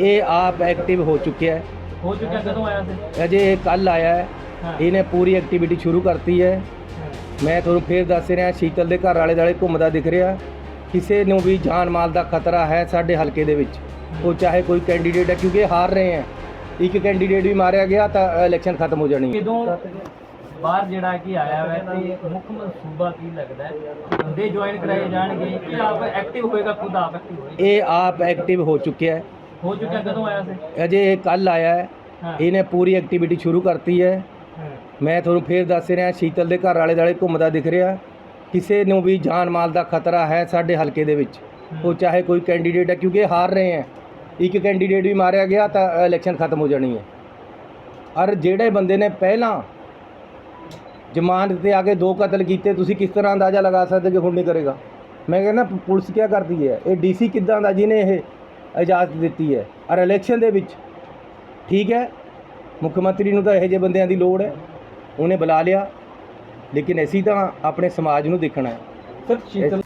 ਇਹ ਆਪ ਐਕਟਿਵ ਹੋ ਚੁੱਕਿਆ ਹੈ। ਹੋ ਚੁੱਕਿਆ ਕਦੋਂ ਆਇਆ ਸੀ? ਅਜੇ ਕੱਲ ਆਇਆ ਹੈ। ਹਾਂ। ਇਹਨੇ ਪੂਰੀ ਐਕਟੀਵਿਟੀ ਸ਼ੁਰੂ ਕਰਤੀ ਹੈ। ਮੈਂ ਤੁਹਾਨੂੰ ਫੇਰ ਦੱਸ ਰਿਹਾ ਸ਼ੀਤਲ ਦੇ ਘਰ ਵਾਲੇ ਦਾਲੇ ਘੁੰਮਦਾ ਦਿਖ ਰਿਹਾ। ਕਿਸੇ ਨੂੰ ਵੀ ਜਾਨ ਮਾਲ ਦਾ ਖਤਰਾ ਹੈ ਸਾਡੇ ਹਲਕੇ ਦੇ ਵਿੱਚ। ਉਹ ਚਾਹੇ ਕੋਈ ਕੈਂਡੀਡੇਟ ਹੈ ਕਿਉਂਕਿ ਇਹ ਹਾਰ ਰਹੇ ਹੈ। ਇੱਕ ਕੈਂਡੀਡੇਟ ਵੀ ਮਾਰਿਆ ਗਿਆ ਤਾਂ ਇਲੈਕਸ਼ਨ ਖਤਮ ਹੋ ਜਾਣੀ ਹੈ। ਕਿਦੋਂ ਬਾਹਰ ਜਿਹੜਾ ਕਿ ਆਇਆ ਹੋਇਆ ਤੇ ਮੁੱਖ ਮਨਸੂਬਾ ਕੀ ਲੱਗਦਾ ਹੈ? ਬੰਦੇ ਜੁਆਇਨ ਕਰਾਏ ਜਾਣਗੇ ਕਿ ਆਪ ਐਕਟਿਵ ਹੋਏਗਾ ਖੁਦ ਆਪ ਐਕਟਿਵ ਹੋਏਗਾ? ਇਹ ਆਪ ਐਕਟਿਵ ਹੋ ਚੁੱਕਿਆ ਹੈ। ਹੋ ਚੁੱਕਿਆ ਕਦੋਂ ਆਇਆ ਸੀ? ਅਜੇ ਕੱਲ ਆਇਆ ਹੈ। ਹਾਂ। ਇਹਨੇ ਪੂਰੀ ਐਕਟੀਵਿਟੀ ਸ਼ੁਰੂ ਕਰਤੀ ਹੈ। ਮੈਂ ਤੁਹਾਨੂੰ ਫੇਰ ਦੱਸ ਰਿਹਾ ਸ਼ੀਤਲ ਦੇ ਘਰ ਵਾਲੇ ਦਾਲੇ ਘੁੰਮਦਾ ਦਿਖ ਰਿਹਾ। ਕਿਸੇ ਨੂੰ ਵੀ ਜਾਨ ਮਾਲ ਦਾ ਖਤਰਾ ਹੈ ਸਾਡੇ ਹਲਕੇ ਦੇ ਵਿੱਚ। ਉਹ ਚਾਹੇ ਕੋਈ ਕੈਂਡੀਡੇਟ ਹੈ ਕਿਉਂਕਿ ਇਹ ਹਾਰ ਰਹੇ ਹੈ। ਇੱਕ ਕੈਂਡੀਡੇਟ ਵੀ ਮਾਰਿਆ ਗਿਆ ਤਾਂ ਇਲੈਕਸ਼ਨ ਖਤਮ ਹੋ ਜਾਣੀ ਹੈ। ਔਰ ਜਿਹੜੇ ਬੰਦੇ ਨੇ ਪਹਿਲਾਂ ਜ਼ਮਾਨਤ ਤੇ ਆ ਕੇ ਦੋ ਕਤਲ ਕੀਤੇ ਤੁਸੀਂ ਕਿਸ ਤਰ੍ਹਾਂ ਅੰਦਾਜ਼ਾ ਲਗਾ ਸਕਦੇ ਕਿ ਹੁਣ ਨਹੀਂ ਕਰੇਗਾ? ਮੈਂ ਕਹਿੰਦਾ ਪੁਲਿਸ ਕੀ ਕਰਦੀ ਹੈ? ਇਹ ਡੀਸੀ ਕਿੱਦਾਂ ਦਾ ਜਿਹਨੇ ਇਹ ਇਜਾਜ਼ਤ ਦਿੱਤੀ ਹੈ। ਔਰ ਇਲੈਕਸ਼ਨ ਦੇ ਵਿੱਚ, ਠੀਕ ਹੈ, ਮੁੱਖ ਮੰਤਰੀ ਨੂੰ ਤਾਂ ਇਹੋ ਜਿਹੇ ਬੰਦਿਆਂ ਦੀ ਲੋੜ ਹੈ। ਉਹਨੇ ਬੁਲਾ ਲਿਆ। ਲੇਕਿਨ ਅਸੀਂ ਤਾਂ ਆਪਣੇ ਸਮਾਜ ਨੂੰ ਦੇਖਣਾ ਹੈ। ਸਰ, ਸ਼ੀਤਲ